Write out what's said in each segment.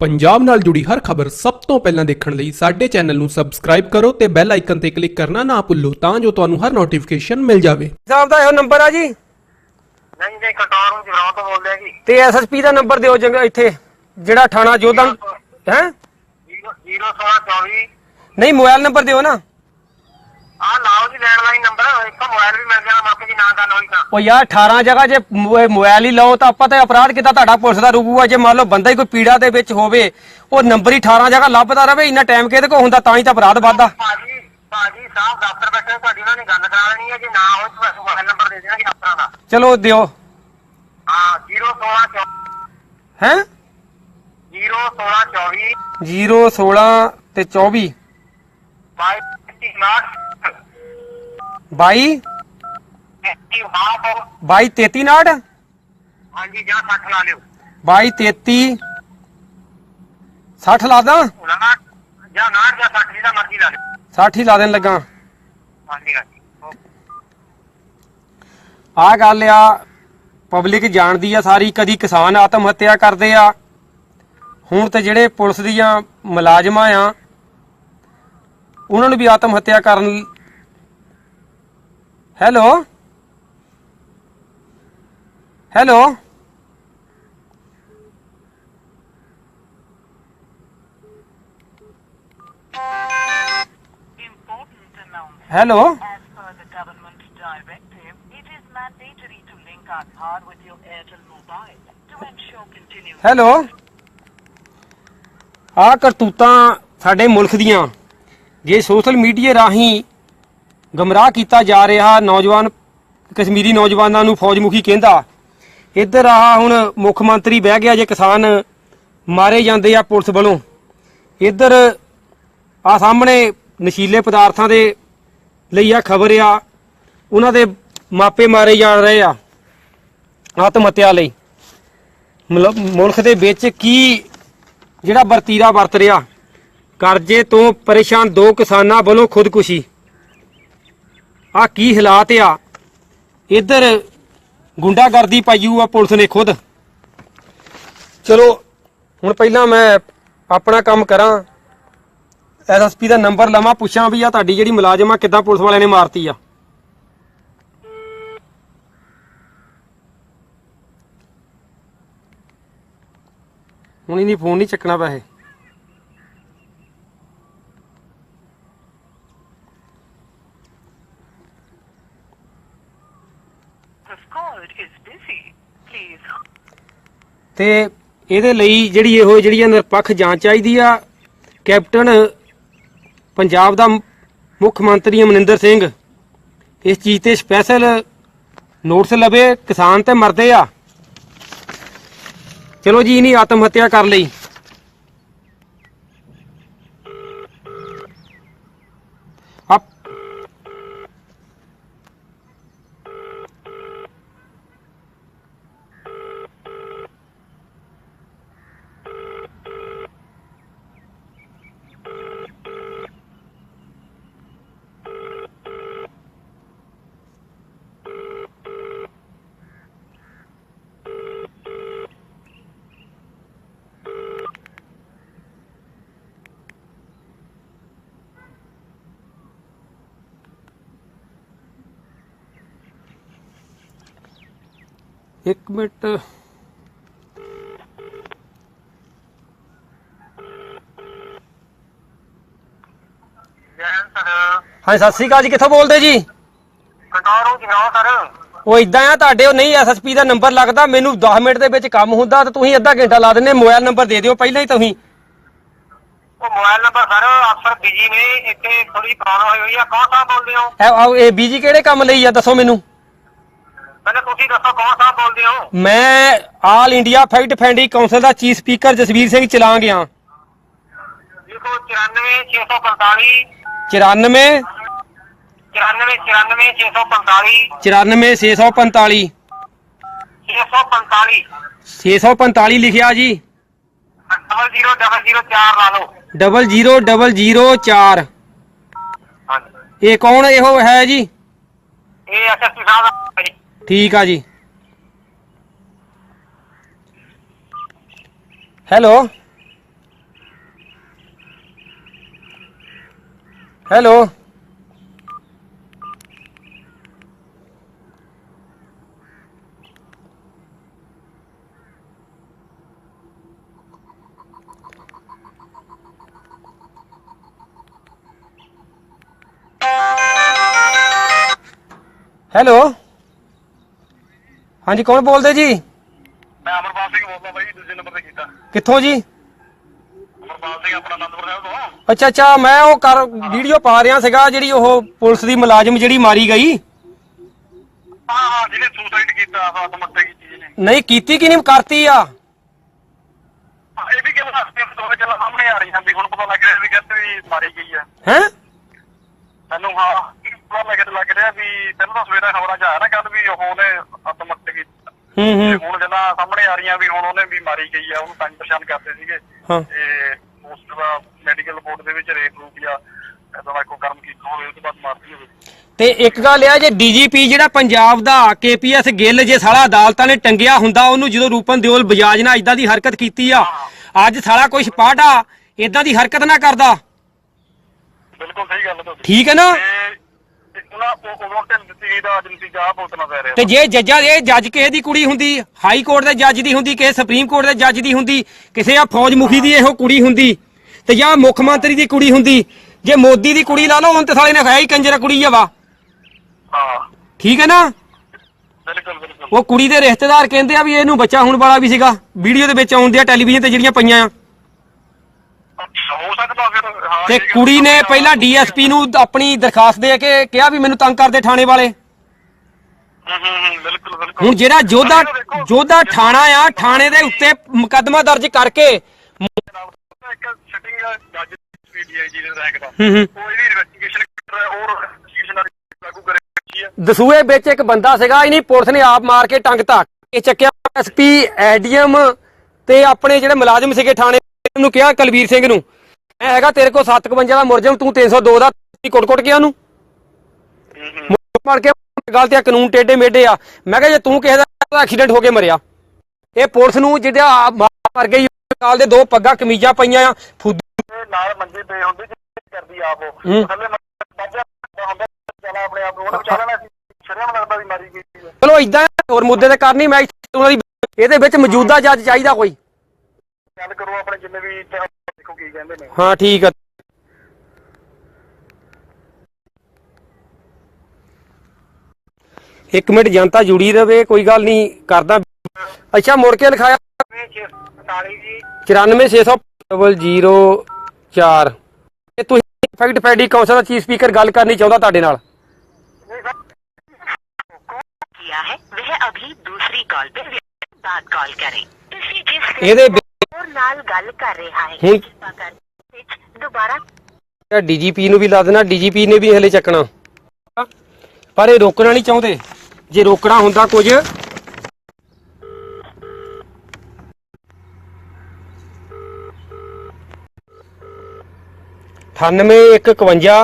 ਪੰਜਾਬ ਨਾਲ ਜੁੜੀ ਹਰ ਖਬਰ ਸਭ ਤੋਂ ਪਹਿਲਾਂ ਦੇਖਣ ਲਈ ਸਾਡੇ ਚੈਨਲ ਨੂੰ ਸਬਸਕ੍ਰਾਈਬ ਕਰੋ ਤੇ ਬੈਲ ਆਈਕਨ ਤੇ ਕਲਿੱਕ ਕਰਨਾ ਨਾ ਭੁੱਲੋ ਤਾਂ ਜੋ ਤੁਹਾਨੂੰ ਹਰ ਨੋਟੀਫਿਕੇਸ਼ਨ ਮਿਲ ਜਾਵੇ। ਸਾਹਿਬ ਦਾ ਇਹੋ ਨੰਬਰ ਆ ਜੀ? ਨਹੀਂ ਨਹੀਂ ਕਟੌਰ ਨੂੰ ਜਗਰਾਉਂ ਤੋਂ ਬੋਲਦੇ ਆ ਜੀ। ਤੇ ਐਸਐਸਪੀ ਦਾ ਨੰਬਰ ਦਿਓ ਜੰਗ ਇੱਥੇ ਜਿਹੜਾ ਥਾਣਾ ਜੋਧਾ ਹੈ? 01624 ਨਹੀਂ ਮੋਬਾਈਲ ਨੰਬਰ ਦਿਓ ਨਾ। ਆ ਲਾਓ ਜੀ ਲੈਂਡਲਾਈਨ ਨੰਬਰ। ਇੱਕ ਮੋਬਾਈਲ ਵੀ ਮਿਲ ਜਾਣਾ ਮੌਕੇ ਦੀ ਨਾ ਗੱਲ ਹੋਈ ਤਾਂ। ਉਹ ਯਾਰ 18 ਜਗ੍ਹਾ ਜੇ ਮੋਬਾਈਲ ਹੀ ਲਓ ਤਾਂ ਆਪਾਂ ਤਾਂ ਅਪਰਾਧ ਕਿਤਾ ਤੁਹਾਡਾ ਪੁਲਿਸ ਦਾ ਰੁਕੂਗਾ ਜੇ ਮੰਨ ਲਓ ਬੰਦਾ ਹੀ ਕੋਈ ਪੀੜਾ ਦੇ ਵਿੱਚ ਹੋਵੇ ਉਹ ਨੰਬਰ ਹੀ 18 ਜਗ੍ਹਾ ਲੱਭਦਾ ਰਵੇ ਇੰਨਾ ਟਾਈਮ ਕਿਹਦੇ ਕੋ ਹੁੰਦਾ ਤਾਂ ਹੀ ਤਾਂ ਅਪਰਾਧ ਵੱਧਦਾ। ਭਾਜੀ ਭਾਜੀ ਸਾਹਿਬ ਦਫ਼ਤਰ ਬੈਠੇ ਤੁਹਾਡੀ ਉਹਨਾਂ ਨੇ ਗੱਲ ਕਰਾ ਲੈਣੀ ਹੈ ਜੇ ਨਾ ਹੋਵੇ ਤਾਂ ਬਸ ਮੋਬਾਈਲ ਨੰਬਰ ਦੇ ਦੇਣਾ ਜੀ ਅਫਸਰਾਂ ਦਾ। ਚਲੋ ਦਿਓ। ਹਾਂ 01624 ਹੈ? 01624 016 ਤੇ 24 ਬਾਈ ਨਾਟ 22 ਐਕਟਿਵ ਹਾਫ 22 33 ਨਾਟ ਹਾਂਜੀ ਜਾਂ 60 ਲਾ ਲਿਓ। 22 33 60 ਲਾ ਦਾਂ? 59 ਜਾਂ 59 ਜਾਂ 60 ਜਿਹਦਾ ਮਰਜ਼ੀ ਲਾ ਲਿਓ। 60 ਹੀ ਲਾ ਦੇਣ ਲੱਗਾ। ਹਾਂਜੀ ਹਾਂਜੀ। ਓਕੇ। ਆ ਗੱਲ ਆ ਪਬਲਿਕ ਜਾਣਦੀ ਆ ਸਾਰੀ ਕਦੀ ਕਿਸਾਨ ਆਤਮ ਹੱਤਿਆ ਕਰਦੇ ਆ। ਹੁਣ ਤੇ ਜਿਹੜੇ ਪੁਲਿਸ ਦੀਆਂ ਮੁਲਾਜ਼ਮਾਂ ਆ ਉਹਨਾਂ ਨੂੰ ਵੀ ਆਤਮ ਹੱਤਿਆ ਕਰਨ hello? Hello Important announcement. Hello As per the government directive, it is mandatory to link Aadhaar with your Airtel mobile to ensure continuous. Hello ਆ ਕਰਤੂਤਾਂ ਸਾਡੇ ਮੁਲਕ ਦੀਆਂ ਜੇ ਸੋਸ਼ਲ ਮੀਡੀਆ ਰਾਹੀਂ ਗਮਰਾਹ ਕੀਤਾ ਜਾ ਰਿਹਾ ਨੌਜਵਾਨ ਕਸ਼ਮੀਰੀ ਨੌਜਵਾਨਾਂ ਨੂੰ ਫੌਜਮੁਖੀ ਕਹਿੰਦਾ ਇੱਧਰ ਆ ਹੁਣ ਮੁੱਖ ਮੰਤਰੀ ਬਹਿ ਗਿਆ ਜੇ ਕਿਸਾਨ ਮਾਰੇ ਜਾਂਦੇ ਆ ਪੁਲਿਸ ਵੱਲੋਂ। ਇੱਧਰ ਆ ਸਾਹਮਣੇ ਨਸ਼ੀਲੇ ਪਦਾਰਥਾਂ ਦੇ ਲਈ ਆ ਖਬਰ ਆ, ਉਹਨਾਂ ਦੇ ਮਾਪੇ ਮਾਰੇ ਜਾ ਰਹੇ ਆ ਆਤਮ ਹੱਤਿਆ ਲਈ। ਮਤਲਬ ਮੁਲਕ ਦੇ ਵਿੱਚ ਕੀ ਜਿਹੜਾ ਵਰਤੀਰਾ ਵਰਤ ਰਿਹਾ, ਕਰਜ਼ੇ ਤੋਂ ਪਰੇਸ਼ਾਨ ਦੋ ਕਿਸਾਨਾਂ ਵੱਲੋਂ ਖੁਦਕੁਸ਼ੀ। ਆ ਕੀ ਹਾਲਾਤ ਆ? ਇੱਧਰ ਗੁੰਡਾਗਰਦੀ ਪਾਈਊ ਆ ਪੁਲਿਸ ਨੇ ਖੁਦ। ਚਲੋ, ਹੁਣ ਪਹਿਲਾਂ ਮੈਂ ਆਪਣਾ ਕੰਮ ਕਰਾਂ। ਐਸਐਸਪੀ ਦਾ ਨੰਬਰ ਲਵਾਂ, ਪੁੱਛਾਂ ਵੀ ਆ ਤੁਹਾਡੀ ਜਿਹੜੀ ਮੁਲਾਜ਼ਮ ਆ, ਕਿੱਦਾਂ ਪੁਲਿਸ ਵਾਲਿਆਂ ਨੇ ਮਾਰਤੀ ਆ। ਹੁਣ ਇਹਨੀ ਫੋਨ ਨਹੀਂ ਚੱਕਣਾ ਪੈਸੇ The called is busy. Please ਤੇ ਇਹਦੇ ਲਈ ਜਿਹੜੀ ਇਹੋ ਜਿਹੜੀ ਨਿਰਪੱਖ ਜਾਂਚ ਚਾਹੀਦੀ ਆ, ਕੈਪਟਨ ਪੰਜਾਬ ਦਾ ਮੁੱਖ ਮੰਤਰੀ ਅਮਰਿੰਦਰ ਸਿੰਘ, ਇਸ ਚੀਜ਼ ਤੇ ਸਪੈਸ਼ਲ ਨੋਟਿਸ ਲਵੇ, ਕਿਸਾਨ ਤੇ ਮਰਦੇ ਆ। ਚਲੋ ਜੀ ਇਹਨੀ ਆਤਮ ਹੱਤਿਆ ਕਰ ਲਈ। 1 ਮਿੰਟ। ਹਾਂ ਸਤਿ ਸ੍ਰੀ ਅਕਾਲ ਜੀ ਕਿੱਥੋਂ ਬੋਲਦੇ ਜੀ? ਕਟਾਰੋਂ ਜਨਾਬ ਸਰ। ਉਹ ਇਦਾਂ ਆ ਤੁਹਾਡੇ ਉਹ ਨਹੀਂ ਐਸਐਸਪੀ ਦਾ ਨੰਬਰ ਲੱਗਦਾ ਮੈਨੂੰ 10 ਮਿੰਟ ਦੇ ਵਿੱਚ ਕੰਮ ਹੁੰਦਾ ਤੇ ਤੁਸੀਂ ਅੱਧਾ ਘੰਟਾ ਲਾ ਦਿੰਦੇ ਮੋਬਾਈਲ ਨੰਬਰ ਦੇ ਦਿਓ ਪਹਿਲਾਂ ਹੀ ਤੁਸੀਂ। ਉਹ ਮੋਬਾਈਲ ਨੰਬਰ ਸਰ ਅਫਸਰ ਬਿਜ਼ੀ ਨੇ ਇੱਥੇ ਥੋੜੀ ਪ੍ਰੋਬਲਮ ਹੋਈ ਹੋਈ ਆ ਕੌਣ ਸਾਹਿਬ ਬੋਲਦੇ ਹੋ? ਇਹ ਬੀਜੀ ਕਿਹੜੇ ਕੰਮ ਲਈ ਆ ਦੱਸੋ ਮੈਨੂੰ। ਪਹਿਲਾਂ ਤੁਸੀਂ ਦੱਸੋ ਕੌਣ ਸਾਹਿਬ ਬੋਲਦੇ ਹੋ? ਮੈਂ all India fact finding council ਦਾ ਚੀਫ ਸਪੀਕਰ ਜਸਵੀਰ ਸਿੰਘ ਚਲਾਂ ਗਿਆ ਦੇਖੋ 94645 94 94 94 645 94645 645 645 ਲਿਖਿਆ ਜੀ। 00004 ਲਾ ਲਓ। 00004 ਹਾਂਜੀ। ਇਹ ਕੌਣ ਇਹੋ ਹੈ ਜੀ? ਇਹ ਐਸਐਸਪੀ ਸਾਹਿਬ ਦਾ ਜੀ ਠੀਕ ਆ ਜੀ। ਹੈਲੋ ਹੈਲੋ ਹੈਲੋ ਹਾਂਜੀ ਕੌਣ ਬੋਲਦੇ ਜੀ? ਮੈਂ ਅਮਰਪਾਲ ਸਿੰਘ ਬੋਲਦਾ ਬਾਈ ਦੂਜੇ ਨੰਬਰ ਤੇ ਕੀਤਾ। ਕਿੱਥੋਂ ਜੀ? ਅਮਰਪਾਲ ਸਿੰਘ ਆਪਣਾ ਅਨੰਦਪੁਰ ਸਾਹਿਬ ਤੋਂ। ਅੱਛਾ ਅੱਛਾ ਮੈਂ ਉਹ ਕਰ ਵੀਡੀਓ ਪਾ ਰਿਹਾ ਸੀਗਾ ਜਿਹੜੀ ਉਹ ਪੁਲਿਸ ਦੀ ਮੁਲਾਜ਼ਮ ਜਿਹੜੀ ਮਾਰੀ ਗਈ। ਹਾਂ ਹਾਂ ਜਿਹਨੇ ਸੁਸਾਈਡ ਕੀਤਾ ਆਤਮ ਹੱਤਿਆ ਕੀਤੀ ਜਿਹਨੇ। ਨਹੀਂ ਕੀਤੀ ਕਿ ਨਹੀਂ ਕਰਤੀ ਆ? ਹਾਂ, ਇਹ ਵੀ ਗੱਲ ਹਸਤੇ ਤੋਂ ਚੱਲ ਸਾਹਮਣੇ ਆ ਰਹੀ ਵੀ ਹੁਣ ਪਤਾ ਲੱਗ ਰਿਹਾ ਵੀ ਕਹਿੰਦੇ ਵੀ ਮਾਰੀ ਗਈ ਆ। ਹੈ? ਮੈਨੂੰ ਹਾਂ ਪਤਾ ਲੱਗ ਲੱਗ ਰਿਹਾ ਵੀ ਤੈਨੂੰ ਤਾਂ ਸਵੇਰੇ ਖਬਰਾਂ ਚ ਆਇਆ ਨਾ ਕੱਲ ਵੀ ਉਹ ਉਹਨੇ ਆਤਮ ਹੱਤਿਆ ਕੀਤੀ। ਹੂੰ ਤੇ ਹੂੰ ਹੁਣ ਜਦੋਂ ਸਾਹਮਣੇ ਆ ਰਹੀਆਂ ਵੀ ਹੁਣ ਉਹਨੇ ਵੀ ਮਾਰੀ ਗਈ ਆ ਉਹਨੂੰ ਤੰਗ ਪਰੇਸ਼ਾਨ ਕਰਦੇ ਸੀਗੇ। ਹਾਂ। ਤੇ ਉਸ ਦਾ ਮੈਡੀਕਲ ਰਿਪੋਰਟ ਦੇ ਵਿੱਚ ਰੇਪ ਰੂਪ ਜਾਂ ਇਦਾਂ ਦਾ ਕੋਈ ਕਰਮ ਕੀਤਾ ਹੋਵੇ ਉਸ ਤੋਂ ਬਾਅਦ ਮਾਰਤੀ ਹੋਵੇ। ਤੇ ਇੱਕ ਗੱਲ ਆ ਜੇ ਡੀਜੀਪੀ ਜਿਹੜਾ ਪੰਜਾਬ ਦਾ ਕੇਪੀਐਸ ਗਿੱਲ ਜੇ ਸਾਲਾ ਅਦਾਲਤਾਂ ਨੇ ਟੰਗਿਆ ਹੁੰਦਾ ਉਹਨੂੰ ਜਦੋਂ ਰੂਪਨ ਦਿਓਲ ਬਜਾਜ ਨਾਲ ਇਦਾਂ ਦੀ ਹਰਕਤ ਕੀਤੀ ਆ ਅੱਜ ਸਾਲਾ ਕੋਈ ਸਪਾਟਾ ਇਦਾਂ ਦੀ ਹਰਕਤ ਨਾ ਕਰਦਾ। ਬਿਲਕੁਲ ਸਹੀ ਗੱਲ ਹੈ ਤੁਹਾਡੀ ਠੀਕ ਹੈ ਨਾ? ਤੇ ਉਹਨਾਂ ਉਹ ਉਹਨਾਂ ਤੇ ਦਿੱਤੀ ਦਾ ਅੱਜ ਨਤੀਜਾ ਭੁਗਤਣਾ ਪੈ ਰਿਹਾ। ਤੇ ਜੇ ਜੱਜਾਂ ਇਹ ਜੱਜ ਕਿਸੇ ਦੀ ਕੁੜੀ ਹੁੰਦੀ ਹਾਈ ਕੋਰਟ ਦੇ ਜੱਜ ਦੀ ਹੁੰਦੀ ਕਿਸੇ ਸੁਪਰੀਮ ਕੋਰਟ ਦੇ ਜੱਜ ਦੀ ਹੁੰਦੀ ਕਿਸੇ ਆ ਫੌਜ ਮੁਖੀ ਦੀ ਇਹੋ ਕੁੜੀ ਹੁੰਦੀ ਤੇ ਜਾਂ ਮੁੱਖ ਮੰਤਰੀ ਦੀ ਕੁੜੀ ਹੁੰਦੀ ਜੇ ਮੋਦੀ ਦੀ ਕੁੜੀ ਲਾ ਲਓ ਹੁਣ ਤੇ ਸਾਲੇ ਨੇ ਖਾਇਆ ਹੀ ਕੰਜਰਾ ਕੁੜੀ ਆ ਵਾ। ਹਾਂ। ਠੀਕ ਹੈ ਨਾ? ਬਿਲਕੁਲ ਬਿਲਕੁਲ। ਉਹ ਕੁੜੀ ਦੇ ਰਿਸ਼ਤੇਦਾਰ ਕਹਿੰਦੇ ਆ ਵੀ ਇਹਨੂੰ ਬੱਚਾ ਹੋਣ ਵਾਲਾ ਵੀ ਸੀਗਾ ਵੀਡੀਓ ਦੇ ਵਿੱਚ ਆਉਂਦੇ ਆ ਟੈਲੀਵਿਜ਼ਨ ਤੇ ਜਿਹੜੀਆਂ ਪਈਆਂ ਆ। ਹੋ ਸਕਦਾ ਫਿਰ ਹਾਂ ਤੇ ਇਹ ਕੁੜੀ ਨੇ ਪਹਿਲਾਂ ਡੀਐਸਪੀ ਨੂੰ ਆਪਣੀ ਦਰਖਾਸਤ ਦੇ ਕੇ ਕਿਹਾ ਵੀ ਮੈਨੂੰ ਤੰਗ ਕਰਦੇ ਥਾਣੇ ਵਾਲੇ? ਹੂੰ ਹੂੰ ਹੂੰ, ਬਿਲਕੁਲ ਬਿਲਕੁਲ। ਹੁਣ ਜਿਹੜਾ ਜੋਧਾ ਅਸੀਂ ਤਾਂ ਦੇਖੋ, ਜੋਧਾ ਥਾਣਾ ਆ ਥਾਣੇ ਦੇ ਉੱਤੇ ਮੁਕੱਦਮਾ ਦਰਜ ਕਰਕੇ ਇੱਕ ਸਿਟਿੰਗ ਜੱਜ ਪੀਡੀਆਈ ਜੀ ਦੇ ਰੈਂਕ ਦਾ। ਹੂੰ ਹੂੰ। ਉਹ ਇਹਦੀ ਇਨਵੈਸਟੀਗੇਸ਼ਨ ਕਰ ਰਿਹਾ ਔਰ ਇਨਵੈਸਟੀਗੇਸ਼ਨ ਲਾਗੂ ਕਰੇਗੀ ਹੈ ਦਸੂਏ ਵਿੱਚ ਇੱਕ ਬੰਦਾ ਸੀਗਾ ਇਹਨੀ ਪੁਲਿਸ ਨੇ ਆਪ ਮਾਰ ਕੇ ਟੰਗ ਧੱਕ ਕੇ ਚੱਕਿਆ। ਐਸਪੀ ਐਡੀਐਮ ਤੇ ਆਪਣੇ ਜਿਹੜੇ ਮੁਲਾਜ਼ਮ ਸੀਗੇ ਥਾਣੇ ਨੂੰ ਕਿਹਾ ਕਲਵੀਰ ਸਿੰਘ ਨੂੰ। ਮੈਂ ਹੈਗਾ ਤੇਰੇ ਕੋਲ 751 ਦਾ ਮੁਰਜਮ ਤੂੰ 302 ਦਾ ਕੁੱਟ ਕੁੱਟ ਗਿਆ ਉਹਨੂੰ। ਮਾਰ ਕੇ ਗੱਲ ਤੇ ਕਾਨੂੰਨ ਟੇਡੇ ਮੇਡੇ ਆ। ਮੈਂ ਕਿਹਾ ਜੇ ਤੂੰ ਕਿਸੇ ਦਾ ਐਕਸੀਡੈਂਟ ਹੋ ਕੇ ਮਰਿਆ ਇਹ ਪੁਲਿਸ ਨੂੰ ਜਿਹੜਾ ਮਾਰ ਗਈ ਕਾਲ ਦੇ ਦੋ ਪੱਗਾਂ ਕਮੀਜ਼ਾਂ ਪਈਆਂ ਆ ਫੁੱਦੂ ਨਾਲ ਮੰਜੇ ਪਏ ਹੁੰਦੇ ਕਰਦੀ ਆਪ ਉਹ। ਥੱਲੇ ਹੁੰਦਾ ਚਲਾ ਆਪਣੇ ਆਪ ਨੂੰ ਉਹਨੇ ਬਚਾ ਲੈਣਾ ਸੀ। ਸ਼ਰਮ ਲੱਗਦਾ ਵੀ ਮਾਰੀ ਗਈ ਹੈ ਚਲੋ ਇਦਾਂ ਹੋਰ ਮੁੱਦੇ ਤੇ ਕਰਨੀ ਮੈਂ ਇੱਥੇ ਉਹਨਾਂ ਦੀ ਇਹਦੇ ਵਿੱਚ ਮੌਜੂਦਾ ਜੱਜ ਚਾਹੀਦਾ ਕੋਈ। ਗੱਲ ਕਰੋ ਆਪਣੇ ਜਿੰਨੇ ਵੀ ਤੇ ਦੇਖੋ ਕੀ ਕਹਿੰਦੇ ਨੇ ਹਾਂ ਠੀਕ ਆ ਇੱਕ ਮਿੰਟ ਜਨਤਾ ਜੁੜੀ ਰਵੇ ਕੋਈ ਗੱਲ ਨਹੀਂ ਕਰਦਾ ਅੱਛਾ ਮੁੜ ਕੇ ਲਿਖਾਇਆ 647 ਜੀ 9460004 ਇਹ ਤੁਸੀਂ ਇਫੈਕਟ ਫੈਡੀ ਕਾਉਂਸਲ ਦਾ ਚੀਫ ਸਪੀਕਰ ਗੱਲ ਕਰਨੀ ਚਾਹੁੰਦਾ ਤੁਹਾਡੇ ਨਾਲ किया है वह अभी दूसरी कॉल पे व्यस्त बात कॉल करें ਤੁਸੀਂ ਜਿਸ ਇਹਦੇ ਹੋਰ ਨਾਲ ਗੱਲ ਕਰ ਰਿਹਾ ਹੈ। ਹੁਣ- ਕਿਰਪਾ ਕਰਕੇ ਦੁਬਾਰਾ ਡੀਜੀਪੀ ਨੂੰ ਵੀ ਲਾ ਦੇਣਾ ਡੀਜੀਪੀ ਨੇ ਵੀ ਹਲੇ ਚੱਕਣਾ। ਪਰ ਇਹ ਰੋਕਣਾ ਨਹੀਂ ਚਾਹੁੰਦੇ। ਜੇ ਰੋਕਣਾ ਹੁੰਦਾ ਕੁਝ। ਅਠਾਨਵੇਂ ਇੱਕ ਇਕਵੰਜਾ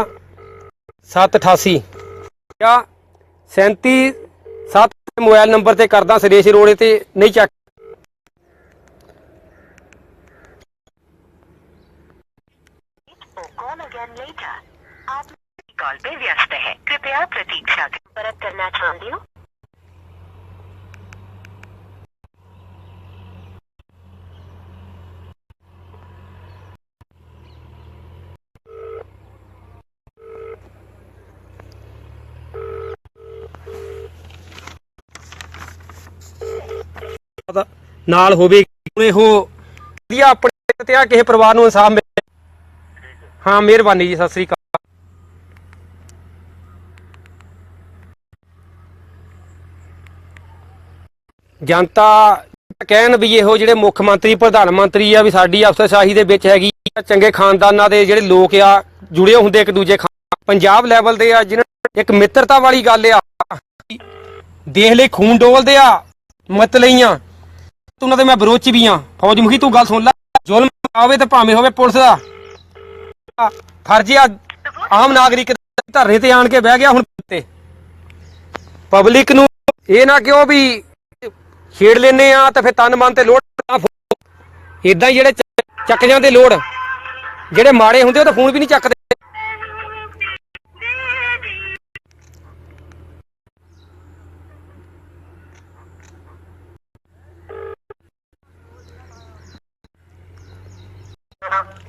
ਸੱਤ ਅਠਾਸੀ। ਜਾਂ 37 ਸੱਤ ਮੋਬਾਈਲ ਨੰਬਰ ਤੇ ਕਰਦਾ ਸੁਰੇਸ਼ ਰੋੜੇ ਤੇ ਨਹੀਂ ਚੱਕ कॉल पे व्यस्त है कृपया प्रतीक्षा करें। परत करना चाहती हूँ ਪਤਾ ਨਾਲ ਹੋਵੇ ਹੁਣ ਇਹੋ ਵਧੀਆ ਆਪਣੇ ਤੇ ਆ ਕਿਸੇ ਪਰਿਵਾਰ ਨੂੰ ਇਨਸਾਫ ਮਿਲੇ ਹਾਂ ਮਿਹਰਬਾਨੀ ਜੀ ਸਤਿ ਸ੍ਰੀ ਅਕਾਲ ਜਨਤਾ ਕਹਿਣ ਵੀ ਇਹੋ ਜਿਹੜੇ ਮੁੱਖ ਮੰਤਰੀ ਪ੍ਰਧਾਨ ਮੰਤਰੀ ਆ ਵੀ ਸਾਡੀ ਅਫਸਰਸ਼ਾਹੀ ਦੇ ਵਿੱਚ ਹੈਗੀ ਆ, ਚੰਗੇ ਖਾਨਦਾਨਾਂ ਦੇ ਜਿਹੜੇ ਲੋਕ ਆ ਜੁੜੇ ਹੁੰਦੇ ਇੱਕ ਦੂਜੇ ਪੰਜਾਬ ਲੈਵਲ ਦੇ ਆ ਜਿਹਨਾਂ ਇੱਕ ਮਿੱਤਰਤਾ ਵਾਲੀ ਗੱਲ ਆ ਦੇਖ ਲਈ ਖੂਨ ਡੋਲਦੇ ਆ ਮਤ ਲਈਆਂ ਉਹਨਾਂ ਦੇ ਮੈਂ ਵਿਰੋਧ ਵੀ ਆ। ਫੌਜ ਮੁਖੀ ਤੂੰ ਗੱਲ ਸੁਣ ਲੈ ਜ਼ੁਲਮ ਆਵੇ ਤੇ ਭਾਵੇਂ ਹੋਵੇ ਪੁਲਿਸ ਦਾ। ਫਰਜ਼ ਆ ਆਮ ਨਾਗਰਿਕ ਧਰਨੇ ਤੇ ਆਣ ਕੇ ਬਹਿ ਗਿਆ ਹੁਣ ਤੇ। ਪਬਲਿਕ ਨੂੰ ਇਹ ਨਾ ਕਿਉਂ ਵੀ ਛੇੜ ਲੈਨੇ ਆ ਤਾਂ ਫਿਰ ਤਨ ਮਨ ਤੇ ਲੋੜ ਇਦਾਂ ਹੀ ਜਿਹੜੇ ਚੱਕ ਜਾਂਦੇ ਲੋੜ ਜਿਹੜੇ ਮਾੜੇ ਹੁੰਦੇ ਉਹ ਤਾਂ ਫੋਨ ਵੀ ਨਹੀਂ ਚੱਕਦੇ।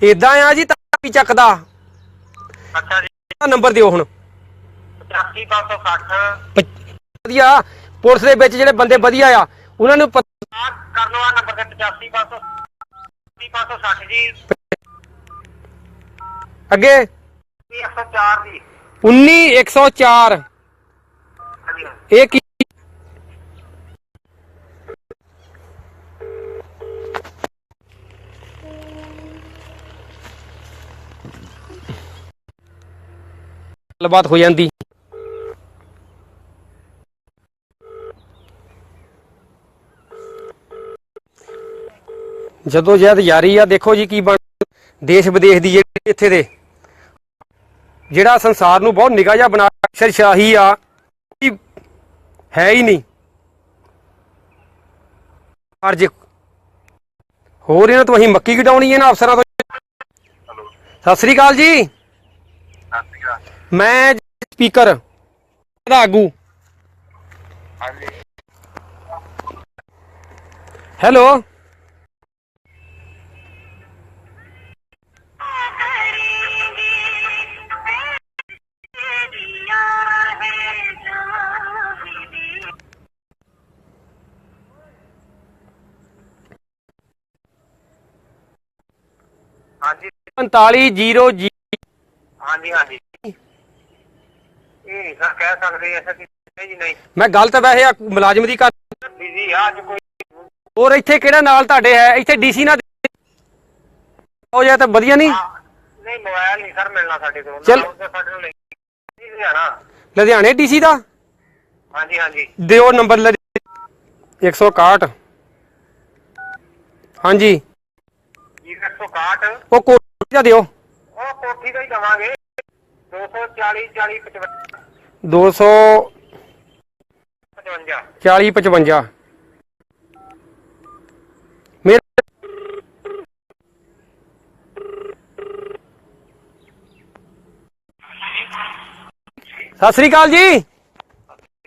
ਇਦਾਂ ਆ ਜੀ ਤਾਂ ਵੀ ਚੱਕਦਾ? ਅੱਛਾ ਜੀ। ਨੰਬਰ ਦਿਓ ਹੁਣ। 8560 ਵਧੀਆ ਪੁਲਿਸ ਦੇ ਵਿੱਚ ਜਿਹੜੇ ਬੰਦੇ ਵਧੀਆ ਆ ਉਹਨਾਂ ਨੂੰ ਪਤਾ ਆ ਕਰ ਲਓ ਆ ਨੰਬਰ ਤੇ 85560 85560 ਜੀ। ਅੱਗੇ? 104 ਜੀ। 19104 ਹਾਂਜੀ। ਇਹ ਕੀ? ਗੱਲਬਾਤ ਹੋ ਜਾਂਦੀ। ਜਦੋਂ ਜਦ ਯਾਰੀ ਆ ਦੇਖੋ ਜੀ ਕੀ ਬਣ ਦੇਸ਼ ਵਿਦੇਸ਼ ਦੀ ਜਿਹੜੀ ਇੱਥੇ ਦੇ। ਜਿਹੜਾ ਸੰਸਾਰ ਨੂੰ ਬਹੁਤ ਨਿਗਾਹ ਜਿਹਾ ਬਣਾ ਸ਼ਰਸ਼ਾਹੀ ਆ ਕੀ ਹੈ ਹੀ ਨਹੀਂ। ਫਰਜ ਹੋਰ ਇਹਨਾਂ ਤੋਂ ਅਸੀਂ ਮੱਕੀ ਕਢਾਉਣੀ ਹੈ ਨਾ ਅਫਸਰਾਂ ਤੋਂ। ਸਤਿ ਸ੍ਰੀ ਅਕਾਲ ਜੀ। ਮੈਂ ਸਪੀਕਰ ਦਾ ਆਗੂ। ਹੈਲੋ। 4500 ਜੀ। ਹਾਂਜੀ ਹਾਂਜੀ। ਇਹ ਨਹੀਂ ਸਰ ਕਹਿ ਸਕਦੇ ਐਸਾ ਕਿ ਨਹੀਂ ਜੀ ਨਹੀਂ। ਮੈਂ ਗੱਲ ਤਾਂ ਵੈਸੇ ਆ ਮੁਲਾਜ਼ਮ ਦੀ ਕਰ ਬਿਜ਼ੀ ਆ ਅੱਜ ਕੋਈ ਹੋਰ ਇੱਥੇ ਕਿਹੜਾ ਨਾਲ ਤੁਹਾਡੇ ਹੈ? ਇੱਥੇ ਡੀਸੀ ਨਾ ਹੋ ਜਾਏ ਤਾਂ ਵਧੀਆ ਨਹੀਂ? ਹਾਂ, ਨਹੀਂ ਮੋਬਾਈਲ ਨਹੀਂ ਸਰ ਮਿਲਣਾ ਸਾਡੇ ਕੋਲ। ਚੱਲ। ਨਾਲ ਉਹਦੇ ਸਾਡੇ ਹਰਿਆਣਾ ਲੁਧਿਆਣੇ ਡੀਸੀ ਦਾ? ਹਾਂਜੀ ਹਾਂਜੀ। ਦਿਓ ਨੰਬਰ ਲੈ 161 ਹਾਂਜੀ। 161 ਉਹ ਦਾ ਦਿਓ। ਉਹ ਕੋਠੀ ਦਾ ਹੀ ਦਵਾਂਗੇ। 240 40 55 200 55 40 55 ਮੇਰੇ ਸਤਿ ਸ੍ਰੀ ਅਕਾਲ ਜੀ।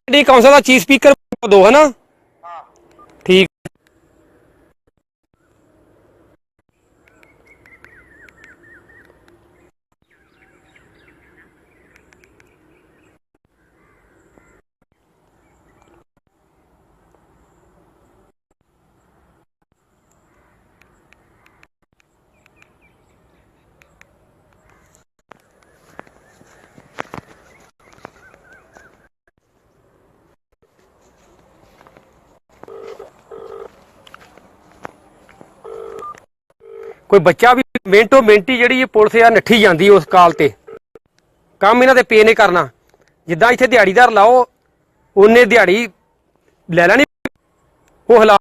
ਡੀ ਕੌਂਸਲ ਦਾ ਚੀਫ ਸਪੀਕਰ ਦੋ ਹੈ ਨਾ ਕੋਈ ਬੱਚਾ ਵੀ ਮਿੰਟੋ ਮਿੰਟੀ ਜਿਹੜੀ ਇਹ ਪੁਲਿਸ ਆ ਨੱਠੀ ਜਾਂਦੀ ਉਸ ਕਾਲ ਤੇ। ਕੰਮ ਇਹਨਾਂ ਦੇ ਪੇ ਨੇ ਕਰਨਾ। ਜਿੱਦਾਂ ਇੱਥੇ ਦਿਹਾੜੀਦਾਰ ਲਾਓ ਉਹਨੇ ਦਿਹਾੜੀ ਲੈ ਲੈਣੀ। ਉਹ ਹਾਲਾਤ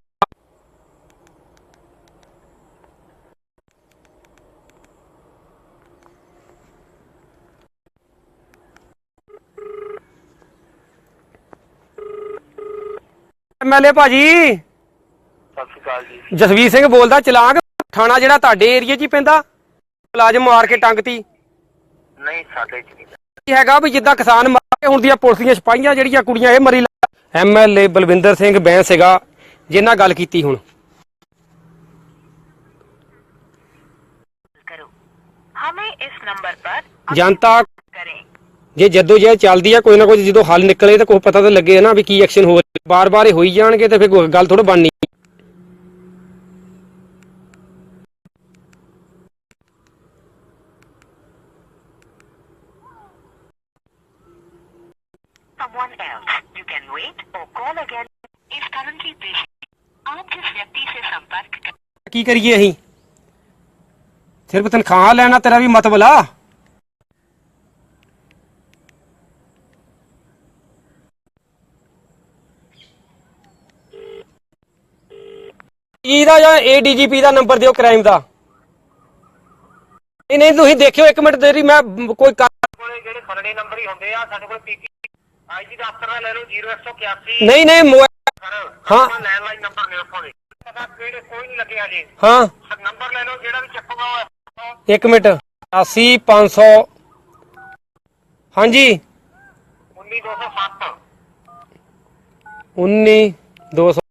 ਐਮਐਲਏ ਭਾਜੀ। ਸਤਿ ਸ਼੍ਰੀ ਅਕਾਲ ਜੀ। ਜਸਵੀਰ ਸਿੰਘ ਬੋਲਦਾ ਚਲਾਂਗ ਥਾਣਾ ਜਿਹੜਾ ਤੁਹਾਡੇ ਏਰੀਆ 'ਚ ਹੀ ਪੈਂਦਾ ਮੁਲਾਜ਼ਮ ਮਾਰ ਕੇ ਟੰਗਤੀ ਨਹੀਂ ਸਾਡੇ ਚ ਨਹੀਂ ਕੀ ਹੈਗਾ ਵੀ ਜਿੱਦਾਂ ਕਿਸਾਨ ਮਾਰ ਕੇ ਹੁਣ ਦੀਆਂ ਪੁਲਿਸ ਦੀਆਂ ਸਿਪਾਹੀਆਂ ਜਿਹੜੀਆਂ ਕੁੜੀਆਂ ਇਹ ਮਰੀ ਐਮਐਲਏ ਬਲਵਿੰਦਰ ਸਿੰਘ ਬੈਂਸ ਸੀਗਾ ਜਿੰਨਾ ਗੱਲ ਕੀਤੀ ਹੁਣ करो हमें इस नंबर पर ਜਨਤਾ करें ਜੇ ਜਦੋਂ ਜੇ ਚੱਲਦੀ ਆ ਕੋਈ ਨਾ ਕੋਈ ਜਦੋਂ ਹੱਲ ਨਿਕਲੇ ਤਾਂ ਕੋਈ ਪਤਾ ਤਾਂ ਲੱਗੇ ਨਾ ਵੀ ਕੀ ਐਕਸ਼ਨ ਹੋ ਰਿਹਾ ਬਾਰ-ਬਾਰ ਇਹ ਹੋਈ ਜਾਣਗੇ ਤੇ ਫਿਰ ਕੋਈ ਗੱਲ ਥੋੜਾ ਬਣਨੀ someone else. You can wait or call again. Is currently busy. आप जिस व्यक्ति से संपर्क कर ਕੀ ਕਰੀਏ ਅਸੀਂ ਸਿਰਫ ਤਨਖਾਹ ਲੈਣਾ ਤੇਰਾ ਵੀ ਮਤਲਬ ਆ ਇਹਦਾ ਜਾਂ ਏਡੀਜੀਪੀ ਦਾ ਨੰਬਰ ਦਿਓ ਕ੍ਰਾਈਮ ਦਾ ਨਹੀਂ ਨਹੀਂ ਤੁਸੀਂ ਦੇਖਿਓ ਇੱਕ ਮਿੰਟ ਦੇਰੀ ਮੈਂ ਮ- ਕੋਈ ਕੰਮ- ਕੋਲੇ ਜਿਹੜੇ ਖਰੜੇ ਨੰਬਰ ਹੀ ਹੁੰਦੇ ਆ ਸਾਡੇ ਕੋਲ ਪੀਪੀ ਆਈਜੀ ਦਾ ਅਫਸਰ ਦਾ ਲੈ ਲਓ 0181 ਨਹੀਂ ਨਹੀਂ ਮੋਬਾਈਲ ਸਰ ਹਾਂ। ਲੈਂਡਲਾਈਨ ਨੰਬਰ ਨੇ ਉੱਥੋਂ ਦੇ ਪਤਾ ਕਿਹੜੇ ਕੋਈ ਨਹੀਂ ਲੱਗਿਆ ਜੀ ਹਾਂ। ਨੰਬਰ ਲੈ ਲਓ ਜਿਹੜਾ ਵੀ ਚੱਕੂਗਾ ਉਹ ਇੱਕ ਮਿੰਟ। 80 500 ਹਾਂਜੀ। 19207 19 200